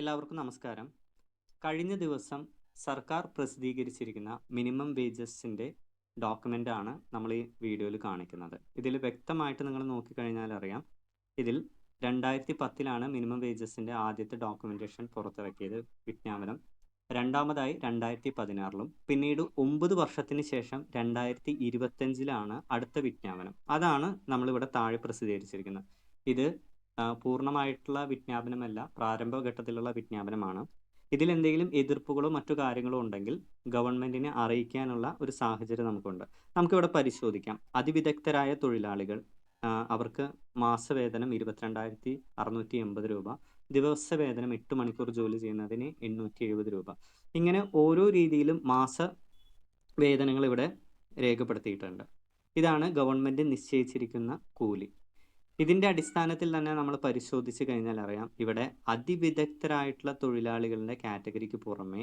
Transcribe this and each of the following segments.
എല്ലാവർക്കും നമസ്കാരം. കഴിഞ്ഞ ദിവസം സർക്കാർ പ്രസിദ്ധീകരിച്ചിരിക്കുന്ന മിനിമം വേജസിന്റെ ഡോക്യുമെന്റ് ആണ് നമ്മൾ ഈ വീഡിയോയിൽ കാണിക്കുന്നത്. ഇതിൽ വ്യക്തമായിട്ട് നിങ്ങൾ നോക്കിക്കഴിഞ്ഞാൽ അറിയാം. ഇതിൽ രണ്ടായിരത്തി പത്തിലാണ് മിനിമം വേജസിന്റെ ആദ്യത്തെ ഡോക്യുമെന്റേഷൻ പുറത്തിറക്കിയത് വിജ്ഞാപനം. രണ്ടാമതായി രണ്ടായിരത്തി പതിനാറിലും പിന്നീട് ഒമ്പത് വർഷത്തിന് ശേഷം രണ്ടായിരത്തി ഇരുപത്തഞ്ചിലാണ് അടുത്ത വിജ്ഞാപനം. അതാണ് നമ്മളിവിടെ താഴെ പ്രസിദ്ധീകരിച്ചിരിക്കുന്നത്. ഇത് പൂർണമായിട്ടുള്ള വിജ്ഞാപനമല്ല പ്രാരംഭഘട്ടത്തിലുള്ള വിജ്ഞാപനമാണ്. ഇതിൽ എന്തെങ്കിലും എതിർപ്പുകളോ മറ്റു കാര്യങ്ങളോ ഉണ്ടെങ്കിൽ ഗവൺമെന്റിനെ അറിയിക്കാനുള്ള ഒരു സാഹചര്യം നമുക്കുണ്ട്. നമുക്കിവിടെ പരിശോധിക്കാം. അതിവിദഗ്ധരായ തൊഴിലാളികൾ അവർക്ക് മാസവേതനം ഇരുപത്തിരണ്ടായിരത്തി അറുന്നൂറ്റി എൺപത് രൂപ ദിവസവേതനം എട്ട് മണിക്കൂർ ജോലി ചെയ്യുന്നതിന് എണ്ണൂറ്റി എഴുപത് രൂപ. ഇങ്ങനെ ഓരോ രീതിയിലും മാസ വേതനങ്ങൾ ഇവിടെ രേഖപ്പെടുത്തിയിട്ടുണ്ട്. ഇതാണ് ഗവൺമെന്റ് നിശ്ചയിച്ചിരിക്കുന്ന കൂലി. ഇതിന്റെ അടിസ്ഥാനത്തിൽ തന്നെ നമ്മൾ പരിശോധിച്ച് കഴിഞ്ഞാൽ അറിയാം ഇവിടെ അതിവിദഗ്ധരായിട്ടുള്ള തൊഴിലാളികളുടെ കാറ്റഗറിക്ക് പുറമെ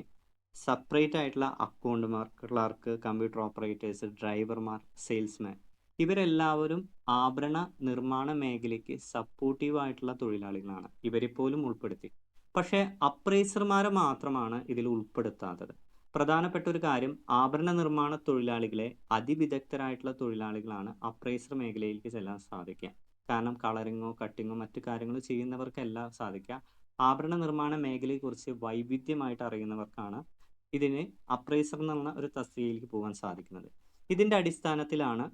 സെപ്പറേറ്റ് ആയിട്ടുള്ള അക്കൗണ്ടുമാർ ക്ലർക്ക് കമ്പ്യൂട്ടർ ഓപ്പറേറ്റേഴ്സ് ഡ്രൈവർമാർ സെയിൽസ്മാൻ ഇവരെല്ലാവരും ആഭരണ നിർമ്മാണ മേഖലയ്ക്ക് സപ്പോർട്ടീവ് ആയിട്ടുള്ള തൊഴിലാളികളാണ്. ഇവരെ പോലും ഉൾപ്പെടുത്തി. പക്ഷേ അപ്രൈസർമാരെ മാത്രമാണ് ഇതിൽ ഉൾപ്പെടുത്താത്തത്. പ്രധാനപ്പെട്ട ഒരു കാര്യം ആഭരണ നിർമ്മാണ തൊഴിലാളികളെ അതിവിദഗ്ധരായിട്ടുള്ള തൊഴിലാളികളാണ് അപ്രൈസർ മേഖലയിലേക്ക് ചെല്ലാൻ സാധിക്കുക. കാരണം കളറിങ്ങോ കട്ടിങ്ങോ മറ്റു കാര്യങ്ങളോ ചെയ്യുന്നവർക്കെല്ലാം സാധിക്കുക ആഭരണ നിർമ്മാണ മേഖലയെക്കുറിച്ച് വൈവിധ്യമായിട്ട് അറിയുന്നവർക്കാണ് ഇതിന് അപ്രൈസർ എന്നുള്ള ഒരു തസ്തികയിലേക്ക് പോകാൻ സാധിക്കുന്നത്. ഇതിന്റെ അടിസ്ഥാനത്തിലാണ്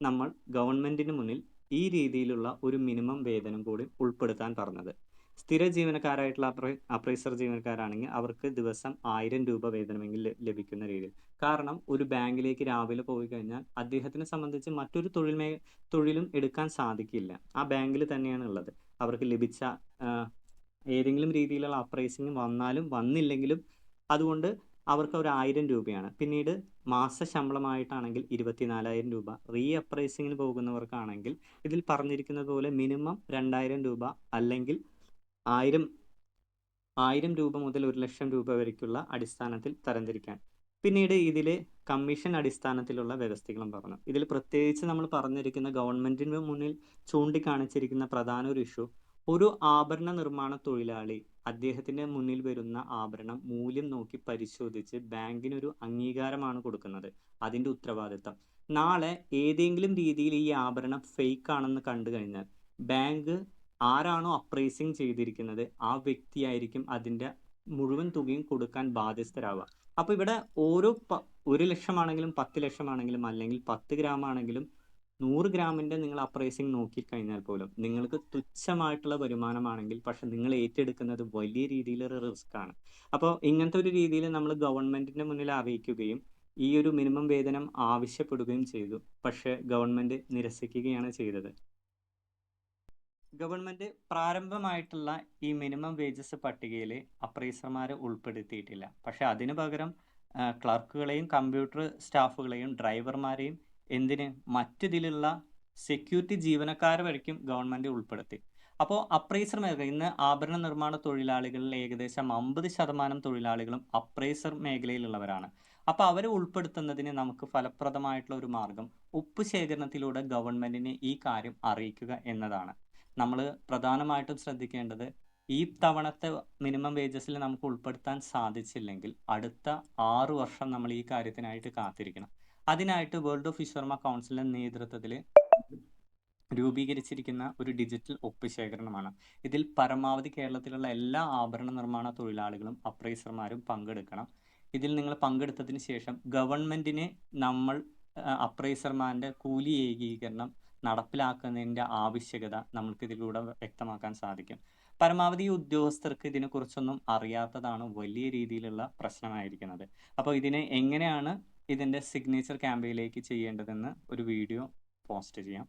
നമ്മൾ ഗവൺമെന്റിന് മുന്നിൽ ഈ രീതിയിലുള്ള ഒരു മിനിമം വേതനം കൂടി ഉൾപ്പെടുത്താൻ പറഞ്ഞത്. സ്ഥിര ജീവനക്കാരായിട്ടുള്ള അപ്രൈ അപ്രൈസർ ജീവനക്കാരാണെങ്കിൽ അവർക്ക് ദിവസം ആയിരം രൂപ വേതനമെങ്കിൽ ലഭിക്കുന്ന രീതിയിൽ. കാരണം ഒരു ബാങ്കിലേക്ക് രാവിലെ പോയി കഴിഞ്ഞാൽ അദ്ദേഹത്തിനെ സംബന്ധിച്ച് മറ്റൊരു തൊഴിൽ മേ തൊഴിലും എടുക്കാൻ സാധിക്കില്ല. ആ ബാങ്കിൽ തന്നെയാണ് ഉള്ളത്. അവർക്ക് ലഭിച്ച ഏതെങ്കിലും രീതിയിലുള്ള അപ്രൈസിങ് വന്നാലും വന്നില്ലെങ്കിലും അതുകൊണ്ട് അവർക്ക് ഒരു ആയിരം രൂപയാണ്. പിന്നീട് മാസ ശമ്പളമായിട്ടാണെങ്കിൽ ഇരുപത്തിനാലായിരം രൂപ. റീ അപ്രൈസിങ്ങിന് പോകുന്നവർക്കാണെങ്കിൽ ഇതിൽ പറഞ്ഞിരിക്കുന്നത് പോലെ മിനിമം രണ്ടായിരം രൂപ അല്ലെങ്കിൽ ആയിരം ആയിരം രൂപ മുതൽ ഒരു ലക്ഷം രൂപ വരയ്ക്കുള്ള അടിസ്ഥാനത്തിൽ തരംതിരിക്കാൻ. പിന്നീട് ഇതിൽ കമ്മീഷൻ അടിസ്ഥാനത്തിലുള്ള വ്യവസ്ഥകളും പറഞ്ഞു. ഇതിൽ പ്രത്യേകിച്ച് നമ്മൾ പറഞ്ഞിരിക്കുന്ന ഗവൺമെന്റിന് മുന്നിൽ ചൂണ്ടിക്കാണിച്ചിരിക്കുന്ന പ്രധാന ഒരു ഇഷ്യൂ ഒരു ആഭരണ നിർമ്മാണ തൊഴിലാളി അദ്ദേഹത്തിന്റെ മുന്നിൽ വരുന്ന ആഭരണം മൂല്യം നോക്കി പരിശോധിച്ച് ബാങ്കിനൊരു അംഗീകാരമാണ് കൊടുക്കുന്നത്. അതിന്റെ ഉത്തരവാദിത്തം. നാളെ ഏതെങ്കിലും രീതിയിൽ ഈ ആഭരണം ഫേക്ക് ആണെന്ന് കണ്ടു കഴിഞ്ഞാൽ ബാങ്ക് ആരാണോ അപ്രൈസിങ് ചെയ്തിരിക്കുന്നത് ആ വ്യക്തിയായിരിക്കും അതിന്റെ മുഴുവൻ തുകയും കൊടുക്കാൻ ബാധ്യസ്ഥരാവുക. അപ്പോൾ ഇവിടെ ഓരോ പ- ഒരു ലക്ഷമാണെങ്കിലും പത്ത് ലക്ഷമാണെങ്കിലും അല്ലെങ്കിൽ പത്ത് ഗ്രാം ആണെങ്കിലും നൂറ് ഗ്രാമിന്റെ നിങ്ങൾ അപ്രൈസിങ് നോക്കിക്കഴിഞ്ഞാൽ പോലും നിങ്ങൾക്ക് തുച്ഛമായിട്ടുള്ള വരുമാനമാണെങ്കിൽ പക്ഷെ നിങ്ങൾ ഏറ്റെടുക്കുന്നത് വലിയ രീതിയിലൊരു റിസ്ക് ആണ്. അപ്പോൾ ഇങ്ങനത്തെ ഒരു രീതിയിൽ നമ്മൾ ഗവൺമെന്റിന്റെ മുന്നിൽ അറിയിക്കുകയും ഈ ഒരു മിനിമം വേതനം ആവശ്യപ്പെടുകയും ചെയ്തു. പക്ഷേ ഗവൺമെന്റ് നിരസിക്കുകയാണ് ചെയ്തത്. ഗവൺമെന്റ് പ്രാരംഭമായിട്ടുള്ള ഈ മിനിമം വേജസ് പട്ടികയിൽ അപ്രൈസർമാരെ ഉൾപ്പെടുത്തിയിട്ടില്ല. പക്ഷെ അതിനു പകരം ക്ലർക്കുകളെയും കമ്പ്യൂട്ടർ സ്റ്റാഫുകളെയും ഡ്രൈവർമാരെയും എന്തിന് മറ്റിതിലുള്ള സെക്യൂരിറ്റി ജീവനക്കാരെ വരയ്ക്കും ഗവൺമെന്റ് ഉൾപ്പെടുത്തി. അപ്പോൾ അപ്രൈസർ മേഖല ഇന്ന് ആഭരണ നിർമ്മാണ തൊഴിലാളികളിൽ ഏകദേശം അമ്പത് ശതമാനം തൊഴിലാളികളും അപ്രൈസർ മേഖലയിലുള്ളവരാണ്. അപ്പോൾ അവരെ ഉൾപ്പെടുത്തുന്നതിന് നമുക്ക് ഫലപ്രദമായിട്ടുള്ള ഒരു മാർഗം ഉപ്പ് ശേഖരണത്തിലൂടെ ഗവൺമെന്റിനെ ഈ കാര്യം അറിയിക്കുക എന്നതാണ്. നമ്മൾ പ്രധാനമായിട്ടും ശ്രദ്ധിക്കേണ്ടത് ഈ തവണത്തെ മിനിമം വേജസിൽ നമുക്ക് ഉൾപ്പെടുത്താൻ സാധിച്ചില്ലെങ്കിൽ അടുത്ത ആറു വർഷം നമ്മൾ ഈ കാര്യത്തിനായിട്ട് കാത്തിരിക്കണം. അതിനായിട്ട് വേൾഡ് വിശ്വർമ കൗൺസിലിന്റെ നേതൃത്വത്തിൽ രൂപീകരിച്ചിരിക്കുന്ന ഒരു ഡിജിറ്റൽ ഒപ്പ് ശേഖരണമാണ് ഇതിൽ പരമാവധി കേരളത്തിലുള്ള എല്ലാ ആഭരണ നിർമ്മാണ തൊഴിലാളികളും അപ്രൈസർമാരും പങ്കെടുക്കണം. ഇതിൽ നിങ്ങൾ പങ്കെടുത്തതിന് ശേഷം ഗവൺമെന്റിന് നമ്മൾ അപ്രൈസർമാരുടെ കൂലി ഏകീകരണം നടപ്പിലാക്കുന്നതിന്റെ ആവശ്യകത നമുക്ക് ഇതിലൂടെ വ്യക്തമാക്കാൻ സാധിക്കും. പരമാവധി ഉദ്യോഗസ്ഥർക്ക് ഇതിനെക്കുറിച്ചൊന്നും അറിയാത്തതാണ് വലിയ രീതിയിലുള്ള പ്രശ്നമായിരിക്കുന്നത്. അപ്പോൾ ഇതിനെ എങ്ങനെയാണ് ഇതിന്റെ സിഗ്നേച്ചർ ക്യാമ്പയിലേക്ക് ചെയ്യേണ്ടതെന്ന് ഒരു വീഡിയോ പോസ്റ്റ് ചെയ്യാം.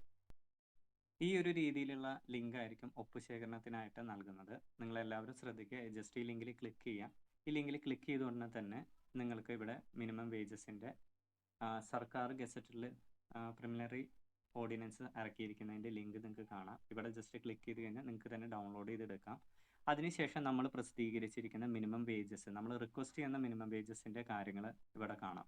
ഈ ഒരു രീതിയിലുള്ള ലിങ്ക് ആയിരിക്കും ഒപ്പ് ശേഖരണത്തിനായിട്ട് നൽകുന്നത്. നിങ്ങളെല്ലാവരും ശ്രദ്ധിക്കുക. ജസ്റ്റ് ഈ ലിങ്കിൽ ക്ലിക്ക് ചെയ്യാം. ഈ ലിങ്കിൽ ക്ലിക്ക് ചെയ്ത ഉടനെ തന്നെ നിങ്ങൾക്ക് ഇവിടെ മിനിമം വേജസിന്റെ സർക്കാർ ഗസറ്റിൽ പ്രിമിനറി ഓർഡിനൻസ് ഇറക്കിയിരിക്കുന്നതിന്റെ ലിങ്ക് നിങ്ങൾക്ക് കാണാം. ഇവിടെ ജസ്റ്റ് ക്ലിക്ക് ചെയ്ത് കഴിഞ്ഞാൽ നിങ്ങൾക്ക് തന്നെ ഡൗൺലോഡ് ചെയ്തെടുക്കാം. അതിനുശേഷം നമ്മൾ പ്രസിദ്ധീകരിച്ചിരിക്കുന്ന മിനിമം വേജസ് നമ്മൾ റിക്വസ്റ്റ് ചെയ്യുന്ന മിനിമം വേജസിന്റെ കാര്യങ്ങൾ ഇവിടെ കാണാം.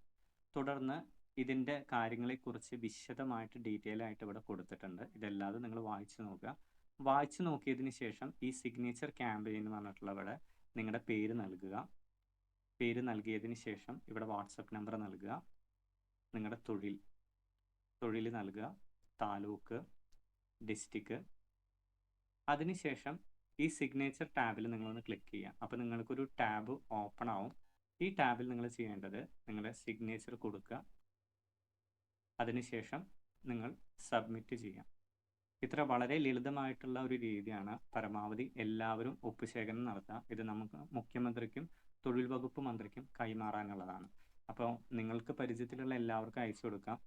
തുടർന്ന് ഇതിന്റെ കാര്യങ്ങളെക്കുറിച്ച് വിശദമായിട്ട് ഡീറ്റെയിൽ ആയിട്ട് ഇവിടെ കൊടുത്തിട്ടുണ്ട്. ഇതല്ലാതെ നിങ്ങൾ വായിച്ചു നോക്കുക. വായിച്ചു നോക്കിയതിന് ശേഷം ഈ സിഗ്നേച്ചർ ക്യാമ്പയിൻ എന്ന് പറഞ്ഞിട്ടുള്ള ഇവിടെ നിങ്ങളുടെ പേര് നൽകുക. പേര് നൽകിയതിന് ശേഷം ഇവിടെ വാട്സപ്പ് നമ്പർ നൽകുക. നിങ്ങളുടെ തൊഴിൽ തൊഴിൽ നൽകുക. താലൂക്ക് ഡിസ്ട്രിക്ട് അതിനുശേഷം ഈ സിഗ്നേച്ചർ ടാബിൽ നിങ്ങളൊന്ന് ക്ലിക്ക് ചെയ്യാം. അപ്പോൾ നിങ്ങൾക്കൊരു ടാബ് ഓപ്പൺ ആവും. ഈ ടാബിൽ നിങ്ങൾ ചെയ്യേണ്ടത് നിങ്ങളുടെ സിഗ്നേച്ചർ കൊടുക്കുക. അതിനുശേഷം നിങ്ങൾ സബ്മിറ്റ് ചെയ്യാം. ഇത്ര വളരെ ലളിതമായിട്ടുള്ള ഒരു രീതിയാണ് പരമാവധി എല്ലാവരും ഒപ്പുശേഖരണം നടത്തുക ഇത് നമുക്ക് മുഖ്യമന്ത്രിക്കും തൊഴിൽ വകുപ്പ് മന്ത്രിക്കും കൈമാറാനുള്ളതാണ്. അപ്പോൾ നിങ്ങൾക്ക് പരിചയത്തിലുള്ള എല്ലാവർക്കും അയച്ചു കൊടുക്കാം.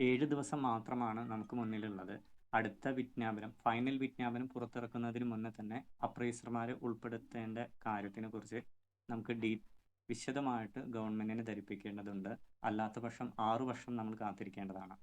ഏഴ് ദിവസം മാത്രമാണ് നമുക്ക് മുന്നിലുള്ളത്. അടുത്ത വിജ്ഞാപനം ഫൈനൽ വിജ്ഞാപനം പുറത്തിറക്കുന്നതിന് മുന്നേ തന്നെ അപ്രൈസർമാരെ ഉൾപ്പെടുത്തേണ്ട കാര്യത്തിനെ കുറിച്ച് നമുക്ക് ഡീ വിശദമായിട്ട് ഗവൺമെന്റിനെ ധരിപ്പിക്കേണ്ടതുണ്ട്. അല്ലാത്ത പക്ഷം ആറു വർഷം നമ്മൾ കാത്തിരിക്കേണ്ടതാണ്.